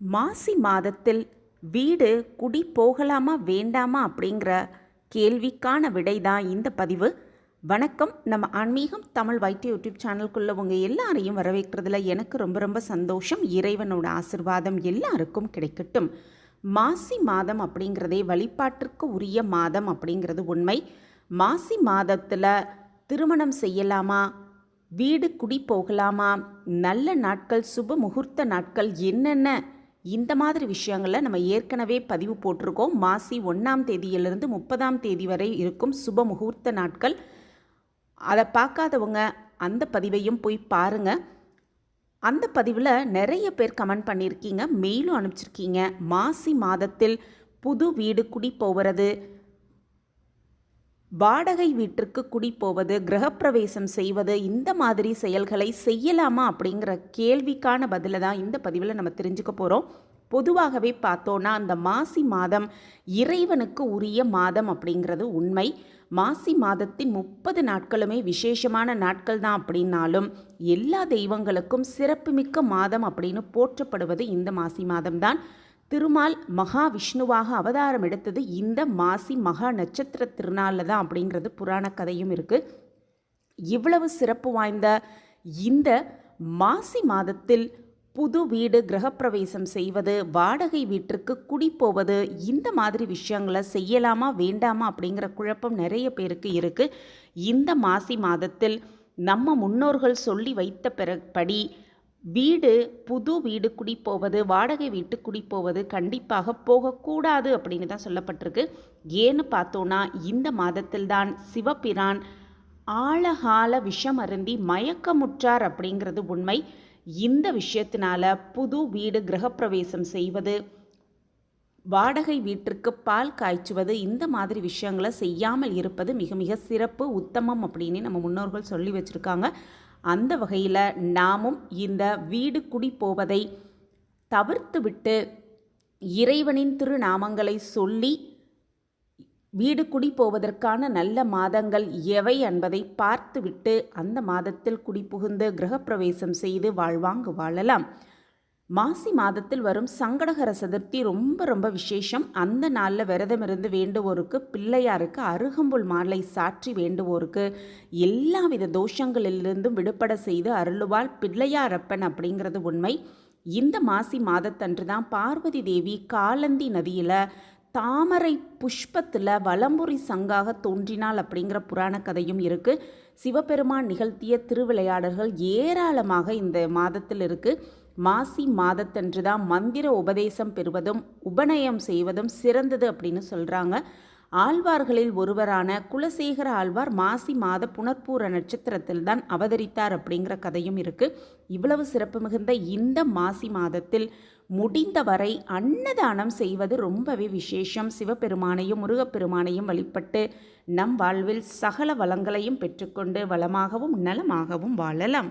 மாசி மாதத்தில் வீடு குடி போகலாமா வேண்டாமா அப்படிங்கிற கேள்விக்கான விடை தான் இந்த பதிவு. வணக்கம். நம்ம ஆன்மீகம் தமிழ் வைத்திய யூடியூப் சேனலுக்குள்ள உங்கள் எல்லாரையும் வரவேற்கிறதுல எனக்கு ரொம்ப ரொம்ப சந்தோஷம். இறைவனோட ஆசிர்வாதம் எல்லாருக்கும் கிடைக்கட்டும். மாசி மாதம் அப்படிங்கிறதே வழிபாட்டிற்கு உரிய மாதம் அப்படிங்கிறது உண்மை. மாசி மாதத்தில் திருமணம் செய்யலாமா வீடு குடி போகலாமா நல்ல நாட்கள் சுப முகூர்த்த நாட்கள் என்னென்ன இந்த மாதிரி விஷயங்களில் நம்ம ஏற்கனவே பதிவு போட்டிருக்கோம். மாசி ஒன்றாம் தேதியிலிருந்து முப்பதாம் தேதி வரை இருக்கும் சுப முகூர்த்த நாட்கள். அதை பார்க்காதவங்க அந்த பதிவையும் போய் பாருங்கள் அந்த பதிவில் நிறைய பேர் கமெண்ட் பண்ணியிருக்கீங்க. மெயிலும் அனுப்பிச்சிருக்கீங்க. மாசி மாதத்தில் புது வீடு குடி போகிறது வாடகை வீட்டிற்கு குடி போவது கிரகப்பிரவேசம் செய்வது இந்த மாதிரி செயல்களை செய்யலாமா அப்படிங்கிற கேள்விக்கான பதிலை தான் இந்த பதிவில் நம்ம தெரிஞ்சுக்க போகிறோம் பொதுவாகவே பார்த்தோன்னா அந்த மாசி மாதம் இறைவனுக்கு உரிய மாதம் அப்படிங்கிறது உண்மை. மாசி மாதத்தின் முப்பது நாட்களுமே விசேஷமான நாட்கள் தான் அப்படின்னாலும் எல்லா தெய்வங்களுக்கும் சிறப்புமிக்க மாதம் அப்படின்னு போற்றப்படுவது இந்த மாசி மாதம்தான். திருமால் மகாவிஷ்ணுவாக அவதாரம் எடுத்தது இந்த மாசி மகா நட்சத்திர திருநாளில் தான் அப்படிங்கிறது புராண கதையும் இருக்குது இவ்வளவு சிறப்பு வாய்ந்த இந்த மாசி மாதத்தில் புது வீடு கிரகப்பிரவேசம் செய்வது வாடகை வீட்டிற்கு குடி போவது இந்த மாதிரி விஷயங்களை செய்யலாமா வேண்டாமா அப்படிங்கிற குழப்பம் நிறைய பேருக்கு இருக்குது இந்த மாசி மாதத்தில் நம்ம முன்னோர்கள் சொல்லி வைத்த பிறப்படி வீடு புது வீடு குடி போவது வாடகை வீட்டு குடி போவது கண்டிப்பாக போகக்கூடாது அப்படின்னு தான் சொல்லப்பட்டிருக்கு. ஏன்னு பார்த்தோன்னா இந்த மாதத்தில்தான் சிவபிரான் ஆழகால விஷம் அருந்தி மயக்கமுற்றார் அப்படிங்கிறது உண்மை. இந்த விஷயத்தினால புது வீடு கிரகப்பிரவேசம் செய்வது வாடகை வீட்டிற்கு பால் காய்ச்சுவது இந்த மாதிரி விஷயங்களை செய்யாமல் இருப்பது மிக மிக சிறப்பு உத்தமம் அப்படின்னு நம்ம முன்னோர்கள் சொல்லி வச்சுருக்காங்க. அந்த வகையில் நாமும் இந்த வீடு குடி போவதை தவிர்த்துவிட்டு இறைவனின் திருநாமங்களை சொல்லி வீடு குடி போவதற்கான நல்ல மாதங்கள் எவை என்பதை பார்த்துவிட்டு அந்த மாதத்தில் குடிபுகுந்து கிரகப்பிரவேசம் செய்து வாழ்வாங்கு வாழலாம். மாசி மாதத்தில் வரும் சங்கடகர சதுர்த்தி ரொம்ப ரொம்ப விசேஷம். அந்த நாளில் விரதம் இருந்து வேண்டுவோருக்கு பிள்ளையாருக்கு அருகம்புல் மாலை சாற்றி வேண்டுவோருக்கு எல்லாவித தோஷங்களிலிருந்தும் விடுபட செய்து அருளுவாள் பிள்ளையாரப்பன் அப்படிங்கிறது உண்மை. இந்த மாசி மாதத்தன்று தான் பார்வதி தேவி காலந்தி நதியில் தாமரை புஷ்பத்தில் வலம்புரி சங்காக தோன்றினாள் அப்படிங்கிற புராண கதையும் இருக்குது சிவபெருமான் நிகழ்த்திய திருவிளையாடல்கள் ஏராளமாக இந்த மாதத்தில் இருக்குது மாசி மாதத்தன்று தான் மந்திர உபதேசம் பெறுவதும் உபநயம் செய்வதும் சிறந்தது அப்படின்னு சொல்கிறாங்க ஆழ்வார்களில் ஒருவரான குலசேகர ஆழ்வார் மாசி மாத புனர்பூர நட்சத்திரத்தில் தான் அவதரித்தார் அப்படிங்கிற கதையும் இருக்குது இவ்வளவு சிறப்பு மிகுந்த இந்த மாசி மாதத்தில் முடிந்தவரை அன்னதானம் செய்வது ரொம்பவே விசேஷம். சிவபெருமானையும் முருகப்பெருமானையும் வழிபட்டு நம் வாழ்வில் சகல வளங்களையும் பெற்றுக்கொண்டு வளமாகவும் நலமாகவும் வாழலாம்.